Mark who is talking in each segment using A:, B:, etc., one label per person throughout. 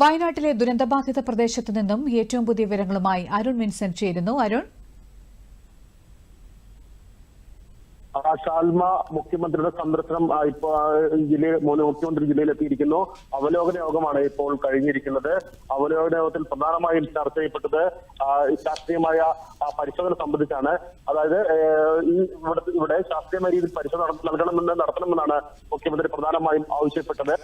A: വയനാട്ടിലെ ദുരന്തബാധിത പ്രദേശത്ത് നിന്നും ഏറ്റവും പുതിയ വിവരങ്ങളുമായി അരുൺ വിൻസെന്റ് ചേരുന്നു. അരുൺ?
B: ഷാൽമ മുഖ്യമന്ത്രിയുടെ സന്ദർശനം ഇപ്പൊ ജില്ലയിൽ മുഖ്യമന്ത്രി ജില്ലയിൽ എത്തിയിരിക്കുന്നു അവലോകന യോഗമാണ് ഇപ്പോൾ കഴിഞ്ഞിരിക്കുന്നത്. അവലോകന യോഗത്തിൽ പ്രധാനമായും ചർച്ച ചെയ്യപ്പെട്ടത് ശാസ്ത്രീയമായ പരിശോധന സംബന്ധിച്ചാണ്. അതായത് ഈ ഇവിടെ ഇവിടെ ശാസ്ത്രീയമായ രീതിയിൽ പരിശോധന നൽകണമെന്ന് നടത്തണമെന്നാണ് മുഖ്യമന്ത്രി പ്രധാനമായും ആവശ്യപ്പെട്ടത്.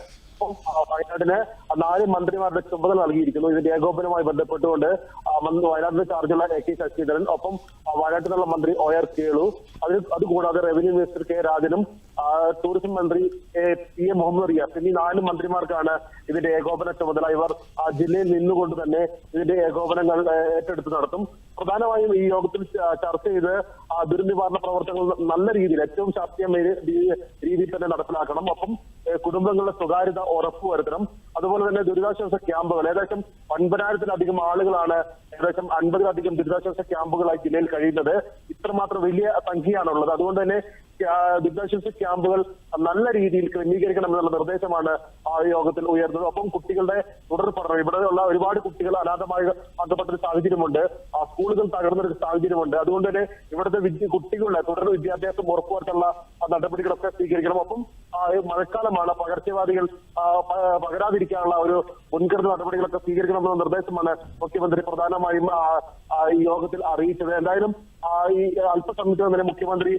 B: ഒപ്പം, വയനാടിന് നാല് മന്ത്രിമാരുടെ ചുമതല നൽകിയിരിക്കുന്നു. ഇതിന്റെ ഏകോപനവുമായി ബന്ധപ്പെട്ടുകൊണ്ട് ആ, മന്ത്രി- വയനാടിന് ചാർജുള്ള എ കെ ശശീന്ദ്രൻ ഒപ്പം വയനാട്ടിലുള്ള മന്ത്രി ഒ ആർ കേളു. അത് അതുകൂടാതെ റവന്യൂ മിനിസ്റ്റർ കെ രാജനും ടൂറിസം മന്ത്രി പി എ മുഹമ്മദ് റിയാസ്. എന്നീ നാല് മന്ത്രിമാർക്കാണ് ഇതിന്റെ ഏകോപന ചുമതല. ഇവർ ആ ജില്ലയിൽ നിന്നുകൊണ്ട് തന്നെ ഇതിന്റെ ഏകോപനങ്ങൾ ഏറ്റെടുത്ത് നടത്തും. പ്രധാനമായും ഈ യോഗത്തിൽ ചർച്ച ചെയ്ത് ആ, ദുരന്ത നിവാരണ പ്രവർത്തനങ്ങൾ നല്ല രീതിയിൽ ഏറ്റവും ശാസ്ത്രീയമായ രീതിയിൽ തന്നെ നടപ്പിലാക്കണം. ഒപ്പം കുടുംബങ്ങളുടെ സ്വകാര്യത ഉറപ്പുവരുത്തണം. അതുപോലെ തന്നെ ദുരിതാശ്വാസ ക്യാമ്പുകൾ. ഏകദേശം ഒൻപതിനായിരത്തിലധികം ആളുകളാണ് ഏകദേശം അൻപതിലധികം ദുരിതാശ്വാസ ക്യാമ്പുകളായി ജില്ലയിൽ കഴിയുന്നത് ഇത്രമാത്രം വലിയ സംഖ്യയാണുള്ളത്. അതുകൊണ്ട് തന്നെ ദുരിതാശ്വാസ ക്യാമ്പുകൾ നല്ല രീതിയിൽ ക്രമീകരിക്കണം എന്നുള്ള നിർദ്ദേശമാണ് ആ യോഗത്തിൽ ഉയർന്നത്. ഒപ്പം കുട്ടികളുടെ തുടർ പഠനം. ഇവിടെയുള്ള ഒരുപാട് കുട്ടികൾ അനാഥമായി ബന്ധപ്പെട്ട ഒരു സാഹചര്യമുണ്ട്. ആ സ്കൂളുകൾ തകർന്ന ഒരു സാഹചര്യമുണ്ട്. അതുകൊണ്ട് തന്നെ ഇവിടുത്തെ കുട്ടികളുടെ തുടർ വിദ്യാഭ്യാസം ഉറപ്പുവരുത്തുള്ള നടപടികളൊക്കെ സ്വീകരിക്കണം. ഒപ്പം മഴക്കാലമാണ് പകർച്ചവ്യാധികൾ പകരാതിരിക്കാനുള്ള ഒരു മുൻകരുതൽ നടപടികളൊക്കെ സ്വീകരിക്കണമെന്ന നിർദ്ദേശമാണ് മുഖ്യമന്ത്രി പ്രധാനമായും ഈ യോഗത്തിൽ അറിയിച്ചത്. എന്തായാലും ഈ അല്പസമയത്തിന് തന്നെ മുഖ്യമന്ത്രി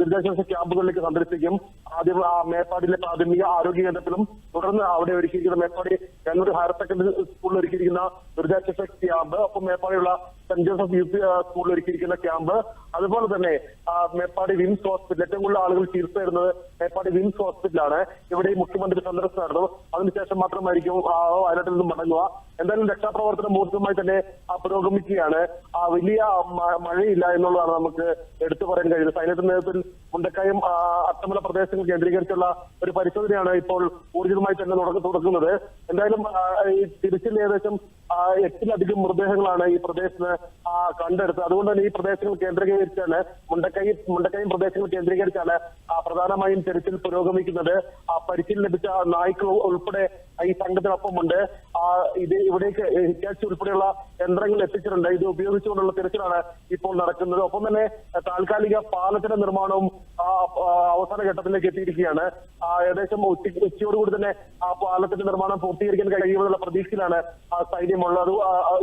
B: ദുരിതാശ്വാസ ക്യാമ്പുകളിലേക്ക് സന്ദർശിക്കും. ആദ്യം മേപ്പാടിയിലെ പ്രാഥമിക ആരോഗ്യ കേന്ദ്രത്തിലും തുടർന്ന് അവിടെ ഒരുക്കിയിരിക്കുന്ന മേപ്പാടി കണ്ണൂർ ഹയർ സെക്കൻഡറി സ്കൂളിൽ ഒരുക്കിയിരിക്കുന്ന ദുരിതാശ്വാസ ക്യാമ്പ് അപ്പം മേപ്പാടിയുള്ള സെന്റ് ജോസഫ് യു പി സ്കൂളിൽ ഒരുക്കിയിരിക്കുന്ന ക്യാമ്പ്. അതുപോലെ തന്നെ മേപ്പാടി വിംസ് ഹോസ്പിറ്റൽ ഏറ്റവും കൂടുതൽ ആളുകൾ ചികിത്സ തരുന്നത് മേപ്പാടി വിംസ് ഹോസ്പിറ്റലാണ്. ഇവിടെ മുഖ്യമന്ത്രി സന്ദർശനം നടന്നു. അതിനുശേഷം മാത്രമായിരിക്കും വയനാട്ടിൽ നിന്നും മടങ്ങുക. എന്തായാലും രക്ഷാപ്രവർത്തനം ഊർജമായി തന്നെ പുരോഗമിക്കുകയാണ്. ആ വലിയ മഴയില്ല എന്നുള്ളതാണ് നമുക്ക് എടുത്തു പറയാൻ കഴിയുന്നത്. സൈന്യത്തിന്റെ നേതൃത്വത്തിൽ മുണ്ടക്കയം അത്തമല പ്രദേശങ്ങൾ കേന്ദ്രീകരിച്ചുള്ള ഒരു പരിശോധനയാണ് ഇപ്പോൾ ഊർജിതമായി തന്നെ തുടക്ക- തുടങ്ങുന്നത് എന്തായാലും ഈ തിരിച്ചിൽ ഏകദേശം എട്ടിലധികം മൃതദേഹങ്ങളാണ് ഈ പ്രദേശത്ത് കണ്ടെടുത്തത്. അതുകൊണ്ട് തന്നെ ഈ പ്രദേശങ്ങൾ കേന്ദ്രീകരിച്ചാണ് മുണ്ടക്കൈ മുണ്ടക്കയം പ്രദേശങ്ങൾ കേന്ദ്രീകരിച്ചാണ് പ്രധാനമായും തിരച്ചിൽ പുരോഗമിക്കുന്നത്. പരിശീലനം ലഭിച്ച നായ്ക്കൾ ഉൾപ്പെടെ ഈ സംഘത്തിനൊപ്പമുണ്ട്. ഇത് ഇവിടേക്ക് ഹിറ്റാച്ചി ഉൾപ്പെടെയുള്ള യന്ത്രങ്ങൾ എത്തിച്ചിട്ടുണ്ട്. ഇത് ഉപയോഗിച്ചുകൊണ്ടുള്ള തിരച്ചിലാണ് ഇപ്പോൾ നടക്കുന്നത്. ഒപ്പം തന്നെ താൽക്കാലിക പാലത്തിന്റെ നിർമ്മാണവും അവസാന ഘട്ടത്തിലേക്ക് എത്തിയിരിക്കുകയാണ്. ഏകദേശം ഉച്ചയ്ക്ക് ഉച്ചയോടുകൂടി തന്നെ ആ പാലത്തിന്റെ നിർമ്മാണം പൂർത്തീകരിക്കാൻ കഴിയുമെന്നുള്ള പ്രതീക്ഷയിലാണ് സൈന്യമുള്ളത്.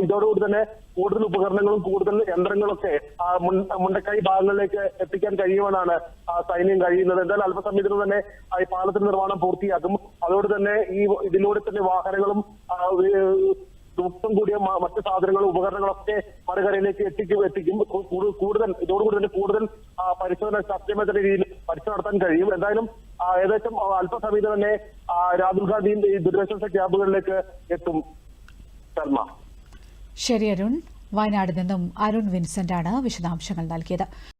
B: ഇതോടുകൂടി തന്നെ കൂടുതൽ ഉപകരണങ്ങളും കൂടുതൽ യന്ത്രങ്ങളൊക്കെ ആ, മുൻ- മുണ്ടക്കൈ ഭാഗങ്ങളിലേക്ക് എത്തിക്കാൻ കഴിയുമെന്നാണ് സൈന്യം കഴിയുന്നത്. എന്തായാലും അല്പസമയത്തിന് തന്നെ ഈ പാലത്തിന്റെ നിർമ്മാണം പൂർത്തിയാക്കും അതോട് തന്നെ ഈ ഇതിലൂടെ തന്നെ വാഹനങ്ങളും തൂക്കം കൂടിയ മറ്റു സാധനങ്ങളും ഉപകരണങ്ങളൊക്കെ മറുകരയിലേക്ക് എത്തിക്കും എത്തിക്കും. കൂടുതൽ ഇതോടുകൂടി തന്നെ കൂടുതൽ പരിശോധന ശക്തമായ രീതിയിൽ പരിശോധന നടത്താൻ കഴിയും. എന്തായാലും ഏകദേശം അല്പസമയത്ത് തന്നെ രാഹുൽ ഗാന്ധിയും ഈ ദുരിതാശ്വാസ ക്യാമ്പുകളിലേക്ക് എത്തും. ശർമ്മ.
A: ശരി അരുൺ. വയനാട് നിന്നും അരുൺ വിൻസെന്റ് ആണ് വിശദാംശങ്ങൾ നൽകിയത്.